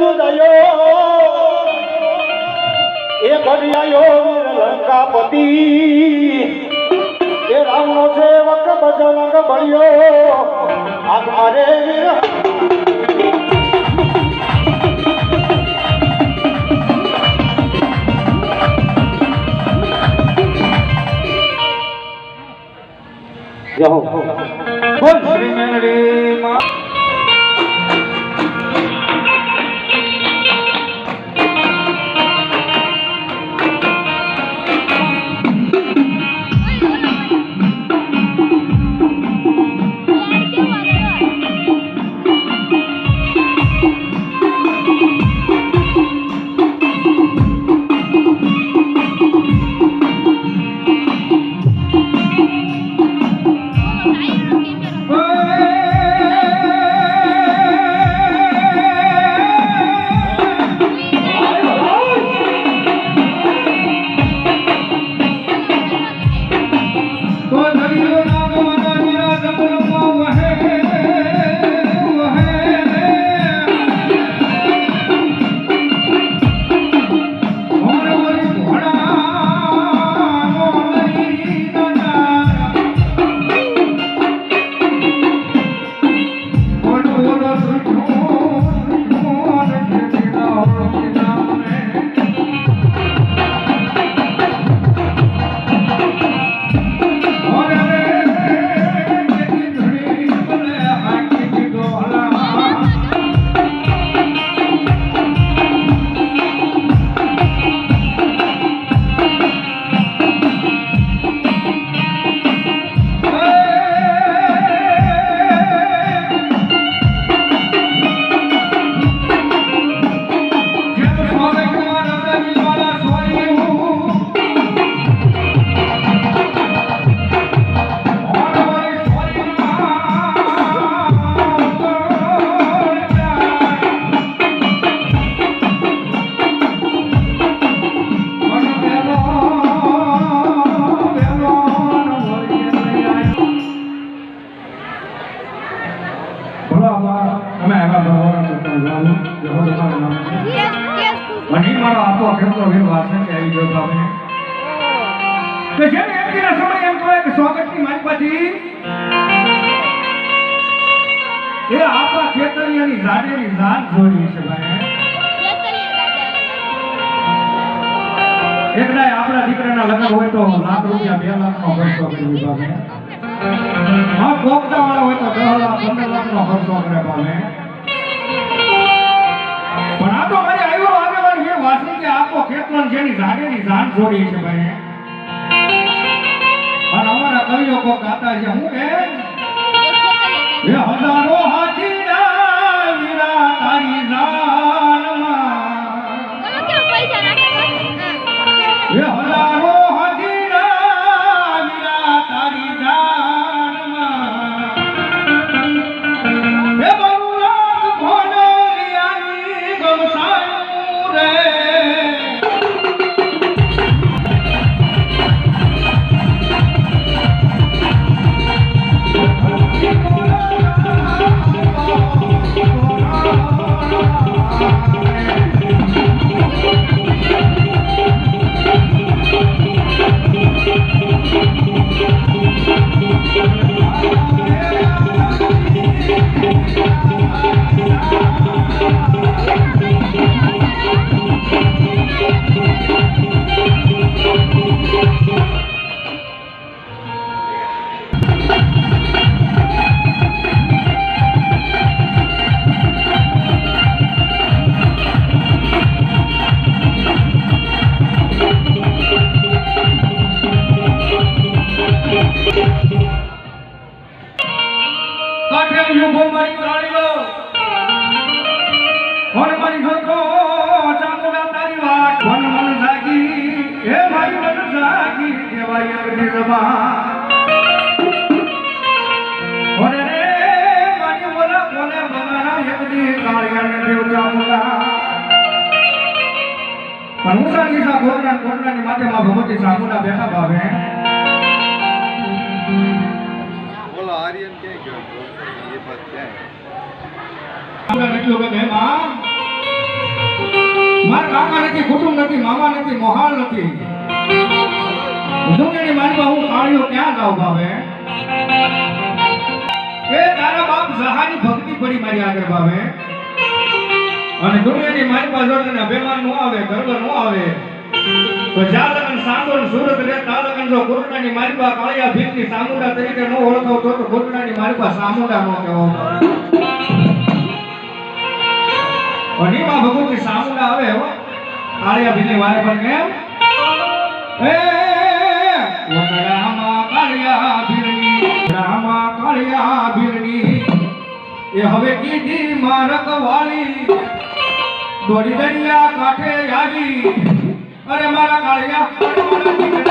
દુદયો એ વીર લંકાપતિ એ રામનો સેવક આગ મારે વીર જય હો. તો મને મારો આપો ખેતો વીર વાસણ કે આવી ગયો તમે તો જેમ એમ કીધા સમય એમ કહે કે સ્વાગતની મારી પાછી. એ આપણા ખેતરિયાની ઝાડેની જાત જોડી છે, ભાઈ. એકડાય આપણા દીકરાના લગ્ન હોય તો લાખ રૂપિયા બે લાખ નો ખર્ચો કરી બાબે હા પોપટા વાળા હોય તો દસ લાખ, પંદર લાખ નો ખર્ચો કરે બાબે જેની જાગેની જાન જોડી છે ભાઈ. અને અમારા કવિઓ કો ગાતા છે હું એ? હજારો હાથીના કાઠે યુગો મારી પ્રાણીઓ કોણ મારી જોતો ચાંદડા તારી વાત. કોણ મન જાગી? હે મારી મન જાગી દેવાય અગની જબા કોને રે, મારી બોલા કોને બગાના એકદી કાળિયાને દેવ ચામુંડા પણ હું સાંગી સા ગોરના ગોરનાની માથે માં ભગવતી સામુના બેઠા ભાવે. ગયો એ બાદ ક્યાં ગાઉં ભાવે? એ તારા બાપ સહાની ભક્તિ પડી મારી આગળ ભાવે. અને દુનિયાની મારી પાસે અભિમાન નો આવે, ગર્વ નો આવે તો જ્યાં લગન સાંભળ, સુરત રે એ હવે કીધી મારક વાળી દોડી દરિયા કાંઠે આવી. અરે મારા કાળિયા